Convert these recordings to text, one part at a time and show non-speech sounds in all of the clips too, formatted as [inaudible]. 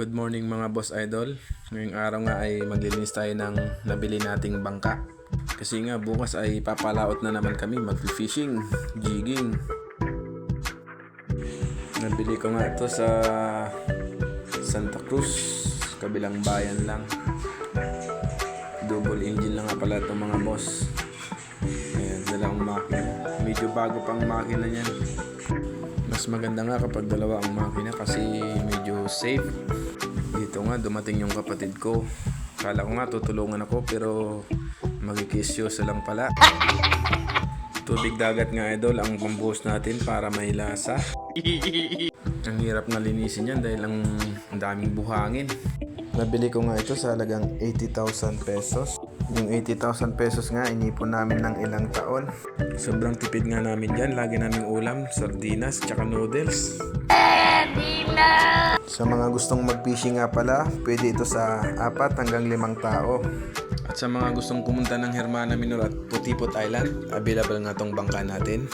Good morning mga boss idol. Ngayong araw nga ay maglilinis tayo ng nabili nating bangka. Kasi nga bukas ay papalaot na naman kami mag-fishing, jigging. Nabili ko nga ito sa Santa Cruz, kabilang bayan lang. Double engine lang nga pala itong mga boss. Ayan, dalawang makina. Medyo bago pang makina niyan. Mas maganda nga kapag dalawa ang makina kasi medyo safe. Dito nga dumating yung kapatid ko. Kala ko nga tutulungan ako pero magkikisyosa lang pala. Tubig dagat nga idol ang pambuhos natin para may lasa. ang hirap na linisin yan dahil ang daming buhangin. Nabili ko nga ito sa halagang 80,000 pesos. Yung 80,000 pesos nga inipon namin ng ilang taon. Sobrang tipid nga namin dyan. Lagi naming ulam, sardinas, tsaka noodles. Sa mga gustong mag-fishing nga pala, pwede ito sa apat hanggang limang tao. At sa mga gustong pumunta ng Hermana Minor at Putipot Island, available nga tong bangka natin.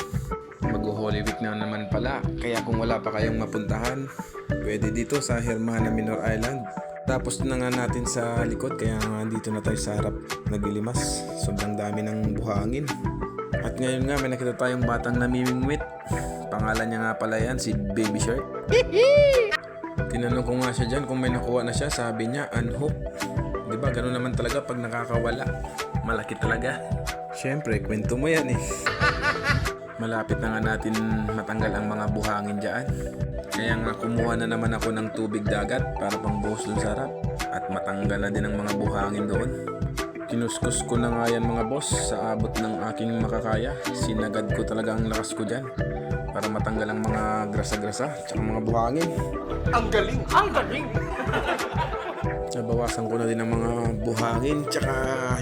Mag-Holy Week na naman pala, kaya kung wala pa kayong mapuntahan, pwede dito sa Hermana Minor Island. Tapos na nga natin sa likod, kaya nga dito na tayo sa harap naglilimas. Sobrang dami ng buhangin. At ngayon nga may nakita tayong batang namimingwit. Pangalan niya nga pala yan, si Baby Shark. [laughs] Tinanong ko nga siya dyan kung may nakuha na siya. Sabi niya, unhook. Di ba, ganun naman talaga pag nakakawala. Malaki talaga. Siyempre, kwento mo yan eh. [laughs] Malapit na nga natin matanggal ang mga buhangin dyan. Kaya nga kumuha na naman ako ng tubig dagat para pang buhos dun sa harap. At matanggal na din ang mga buhangin doon. Kinuskus ko na nga yan mga boss sa abot ng aking makakaya. Sinagad ko talaga ang lakas ko dyan para matanggal ang mga grasa-grasa at mga buhangin. Ang galing! Ang galing! [laughs] Nabawasan ko na din ang mga buhangin tsaka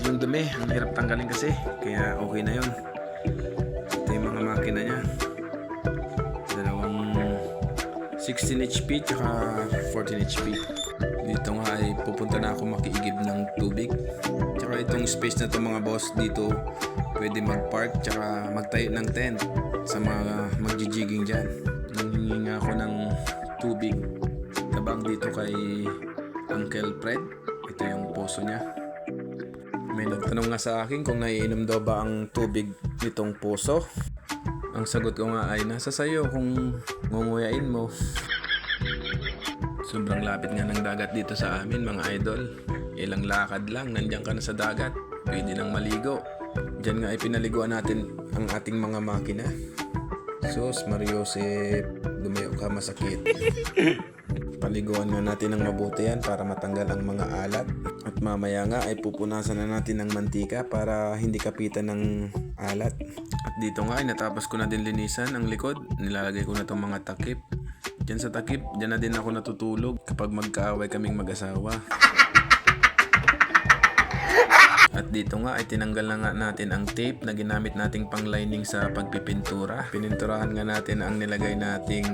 yung dumi. Ang hirap tanggalin kasi. Kaya okay na yun. 16 HP tsaka 14 HP. Dito nga ay pupunta na ako makiigib ng tubig. Tsaka itong space na to mga boss dito pwede mag-park tsaka magtayo ng tent sa mga magjijigging dyan. Nanghingi nga ako ng tubig tabang dito kay Uncle Fred. Ito yung poso niya. May nagtanong nga sa akin kung naiinom daw ba ang tubig nitong poso. Ang sagot ko nga ay nasa sayo kung ngunguyain mo. Sobrang lapit nga ng dagat dito sa amin mga idol. Ilang lakad lang, nandiyan ka na sa dagat. Pwede nang maligo. Diyan nga ay pinaliguan natin ang ating mga makina. Sus, Mariosep, dumayo ka masakit. [laughs] Paliguan nga natin ng mabuti yan para matanggal ang mga alat. At mamaya nga ay pupunasan na natin ng mantika para hindi kapitan ng alat. At dito nga ay natapos ko na din linisan ang likod. Nilalagay ko na itong mga takip. Diyan sa takip, diyan na din ako natutulog kapag magkaaway kaming mag-asawa. At dito nga ay tinanggal na nga natin ang tape na ginamit nating pang-lining sa pagpipintura. Pininturahan nga natin ang nilagay nating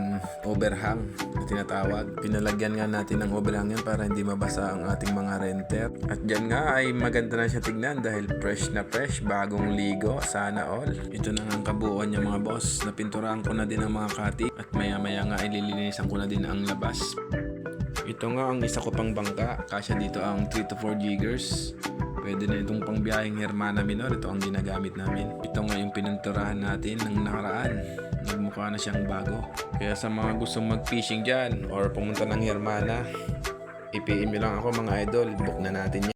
overhang na tinatawag. Pinalagyan nga natin ng overhang yan para hindi mabasa ang ating mga renter. At dyan nga ay maganda na siya tignan dahil fresh na fresh, bagong ligo, sana all. Ito na nga ang kabuuan niya mga boss. Napinturahan ko na din ang mga kati at maya maya nga ay lilinisan ko na din ang labas. Ito nga ang isa ko pang bangka. Kasya dito ang 3 to 4 jiggers. Pwede na itong pangbiyaheng Hermana Minor. Ito ang ginagamit namin. Ito nga yung pinanturahan natin ng nakaraan. Nagmukha na siyang bago. Kaya sa mga gustong mag-fishing dyan or pumunta ng Hermana, i-PM lang ako mga idol. Book na natin yan.